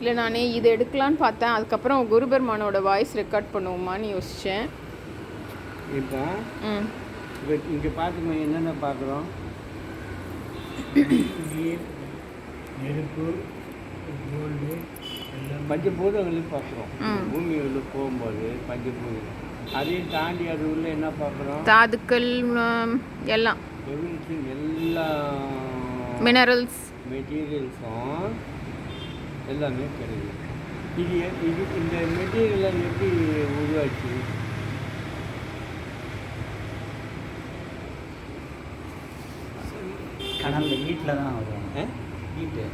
இல்லை நான் இது எடுக்கலான்னு பார்த்தேன். அதுக்கப்புறம் குருபெருமானோட வாய்ஸ் ரெக்கார்ட் பண்ணுவோமான்னு யோசித்தேன் இப்போ ம். இப்போ இங்கே பார்த்துக்கோ என்னென்ன பார்க்குறோம்? நீர் நெருப்பு கோல்டு எல்லாம் பஞ்சபூதங்களையும் பார்க்குறோம். பூமி உள்ள போகும்போது பஞ்சபூதம் அதையும் தாண்டி அது உள்ள என்ன பார்க்குறோம்? தாதுக்கள் எல்லாம். எவ்ரிதிங் எல்லா மினரல்ஸ் மெட்டீரியல்ஸும் எல்லாமே கிடைக்கும் இது இது இந்த மெட்டீரியலை எப்படி உருவாச்சு? கடலில் வீட்டில் தான் வரும் வீட்டு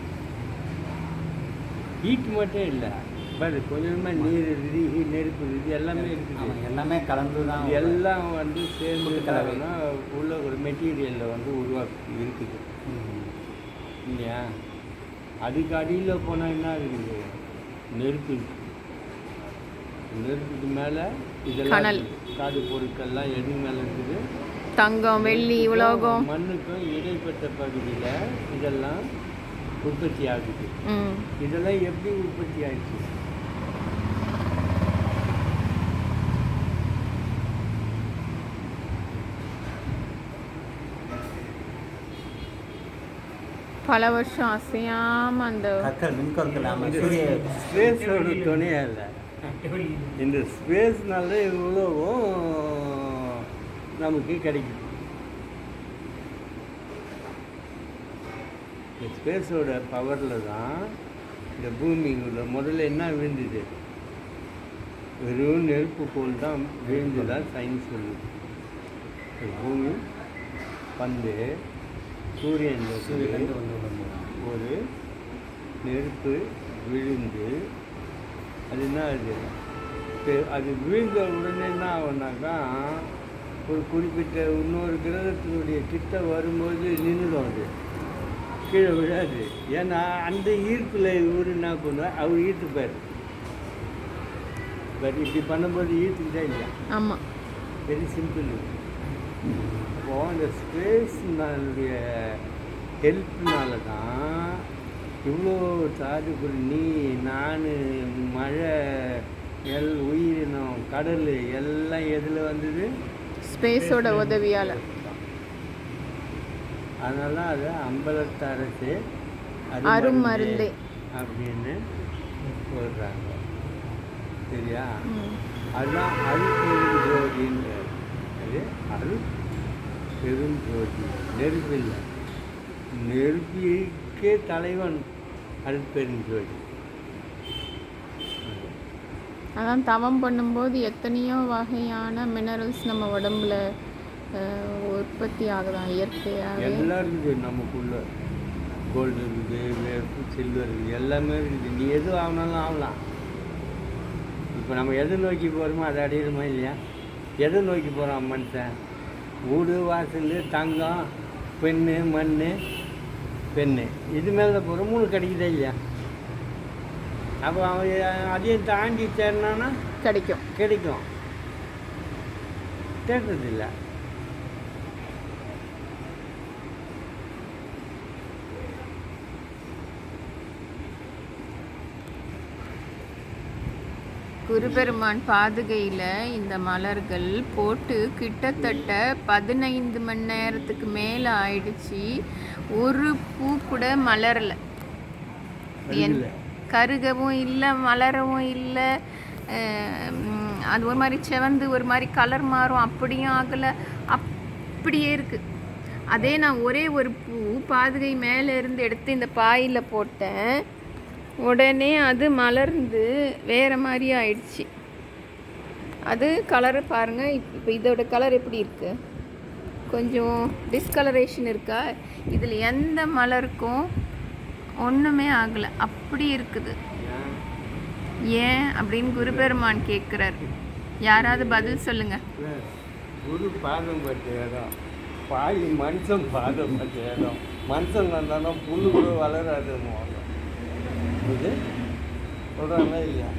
ஹீட் மட்டும் இல்லை. பட் கொஞ்சமாக நீர் இருக்குது heat, நெருப்பு இருக்குது எல்லாமே இருக்குது. எல்லாமே கலந்து தான் இது எல்லாம் வந்து சேர்ந்து. கலவைனா உள்ள ஒரு மெட்டீரியலில் வந்து உருவாக்கி இருக்குது. இல்லையா? அதுக்கு அடியில் போனால் என்ன இருக்குது? நெருப்பு நெருப்புக்கு மேலே இதெல்லாம். காடு பொருட்கள்லாம் எது மேலே இருக்குது? தங்கம் வெள்ளி உலோகம். மண்ணுக்கும் இடைப்பட்ட பகுதியில் இதெல்லாம் உற்பத்தி ஆகுது. இதெல்லாம் எப்படி உற்பத்தி ஆயிடுச்சு? பல வருஷம் அசையாமல் அந்த கற்கள் மின்கற்கள் துணையா இல்லை. இந்த ஸ்பேஸ்னால இவ்வளவும் நமக்கு கிடைக்கும் இந்த ஸ்பேஸோட பவரில் தான் இந்த பூமிக்குள்ள முதல்ல என்ன விழுந்தது? வெறும் நெருப்பு கோல் தான் விழுந்துதான் சயின்ஸ் சொல்லுது. பூமி பந்து சூரியன் வந்து ஒரு நெருப்பு விழுந்து அது என்ன ஆகுது? பெ- அது விழுந்த உடனே என்ன ஆகும்னாக்கா ஒரு குறிப்பிட்ட இன்னொரு கிரகத்தினுடைய கிட்ட வரும்போது நின்றுடும் அது. கீழே விழாது. ஏன்னா அந்த ஈர்ப்பில் இவர் என்ன பண்ணுவார்? அவர் ஈர்த்துப்பார். பட் இப்படி பண்ணும்போது ஈர்த்துக்கிட்டா இல்லையா ஆமாம் வெரி சிம்பிள் அப்போ இந்த ஸ்பேஸ்னுடைய ஹெல்ப்னால தான் இவ்வளோ சாதுக்குள் நீ நான் மழை எல் உயிரினம் கடல் எல்லாம் எதில் வந்தது? ஸ்பேஸோட உதவியால். அதனால அது அம்பலத்தரசு அருமருந்தே. அப்படின்னு சொல்கிறாங்க சரியா? அதுதான் அருள் பெரும் ஜோதின்றார் அது அருள் பெரும் ஜோதி நெருப்பில்லை நெருப்பிக்கே தலைவன் அருள் பெரும் ஜோதி அதான் தவம் பண்ணும்போது எத்தனையோ வகையான மினரல்ஸ் நம்ம உடம்புல உற்பத்தி ஆகுதான் இயற்கையாகவே எல்லாம் இருக்குது நமக்குள்ள. கோல்டு இருக்குது சில்வர் இருக்குது எல்லாமே இருக்குது. நீ எது ஆகணாலும் ஆகலாம் இப்போ நம்ம எதை நோக்கி போகிறோமோ அதை அடையிறோமா இல்லையா? எதை நோக்கி போகிறோம் மனுஷன்? வீடு வாசல் தங்கம் பெண்ணு மண் பெண்ணு. இது மேலே போகிறோம் மூணு கிடைக்குதா இல்லையா? அப்போ அவன் அதையும் தாண்டி தேடினான்னா கிடைக்கும். கிடைக்கும். தேடுறதில்ல குருபெருமான் பாதுகையில் இந்த மலர்கள் போட்டு கிட்டத்தட்ட பதினைந்து மணி நேரத்துக்கு மேலே ஆயிடுச்சு. ஒரு பூ கூட மலரல. என். கருகவும் இல்லை மலரவும் இல்லை. அது ஒரு மாதிரி செவந்து ஒரு மாதிரி கலர் மாறும். அப்படியும் ஆகலை. அப்படியே இருக்குது அதே நான் ஒரே ஒரு பூ பாதுகை மேலே இருந்து எடுத்து இந்த பாயில் போட்டேன். உடனே அது மலர்ந்து வேறு மாதிரி ஆயிடுச்சு. அது கலரை பாருங்கள் இப்போ இதோட கலர் எப்படி இருக்குது கொஞ்சம் டிஸ்கலரேஷன் இருக்கா? இதில் எந்த மலருக்கும் ஒன்றுமே ஆகலை. அப்படி இருக்குது. ஏன்? அப்படின்னு குருபெருமான் கேட்குறாரு யாராவது பதில் சொல்லுங்க. குரு பாதம் பட்ட இடம் பாய் மனுஷன் பாதம் பட்ட இடம். மனுஷன் வந்தாலும் புல்லு கூட வளராது மோகம் இது சொல்கிறாங்களா இல்லையா